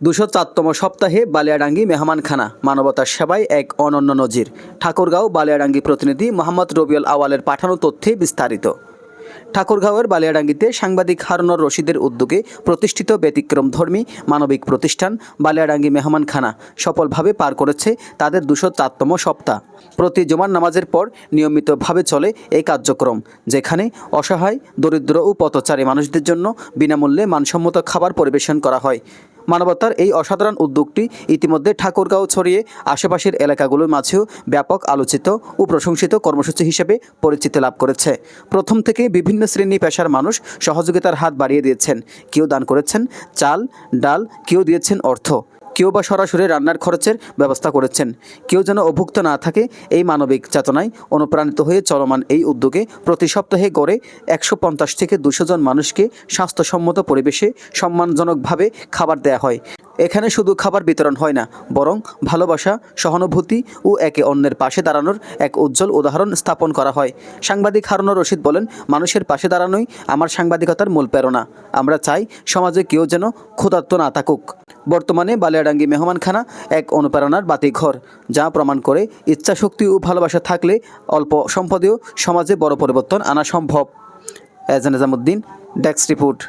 দুশো চারতম সপ্তাহে বালিয়াডাঙ্গি মেহমানখানা, মানবতার সেবায় এক অনন্য নজির। ঠাকুরগাঁও বালিয়াডাঙ্গি প্রতিনিধি মোহাম্মদ রবিউল আওয়ালের পাঠানো তথ্যে বিস্তারিত। ঠাকুরগাঁওয়ের বালিয়াডাঙ্গিতে সাংবাদিক হারুনর রশিদের উদ্যোগে প্রতিষ্ঠিত ব্যতিক্রম ধর্মী মানবিক প্রতিষ্ঠান বালিয়াডাঙ্গি মেহমানখানা সফলভাবে পার করেছে তাদের দুশো চারতম সপ্তাহ। প্রতি জুমার নামাজের পর নিয়মিতভাবে চলে এই কার্যক্রম, যেখানে অসহায়, দরিদ্র ও পথচারী মানুষদের জন্য বিনামূল্যে মানসম্মত খাবার পরিবেশন করা হয়। মানবতার এই অসাধারণ উদ্যোগটি ইতিমধ্যে ঠাকুরগাঁও ছড়িয়ে আশেপাশের এলাকাগুলোর মাঝেও ব্যাপক আলোচিত ও প্রশংসিত কর্মসূচি হিসেবে পরিচিতি লাভ করেছে। প্রথম থেকে বিভিন্ন শ্রেণি পেশার মানুষ সহযোগিতার হাত বাড়িয়ে দিয়েছেন। কেউ দান করেছেন চাল, ডাল, কেউ দিয়েছেন অর্থ। কেউ বা সরাসরি রান্নার খরচের ব্যবস্থা করেছেন। কেউ যেন অভুক্ত না থাকে এই মানবিক চেতনায় অনুপ্রাণিত হয়ে চলমান এই উদ্যোগে প্রতি সপ্তাহে গড়ে একশো পঞ্চাশ থেকে দুশো জন মানুষকে স্বাস্থ্যসম্মত পরিবেশে সম্মানজনকভাবে খাবার দেয়া হয়। এখানে শুধু খাবার বিতরণ হয় না, বরং ভালোবাসা, সহানুভূতি ও একে অন্যের পাশে দাঁড়ানোর এক উজ্জ্বল উদাহরণ স্থাপন করা হয়। সাংবাদিক হারুনুর রশিদ বলেন, মানুষের পাশে দাঁড়ানোই আমার সাংবাদিকতার মূল প্রেরণা। আমরা চাই সমাজে কেউ যেন ক্ষুধার্ত না থাকুক। বর্তমানে বালিয়াডাঙ্গি মেহমানখানা এক অনুপ্রেরণার বাতিঘর, যা প্রমাণ করে ইচ্ছাশক্তি ও ভালোবাসা থাকলে অল্প সম্পদেও সমাজে বড় পরিবর্তন আনা সম্ভব। এজান নিজামুদ্দিন ডেস্ক রিপোর্ট।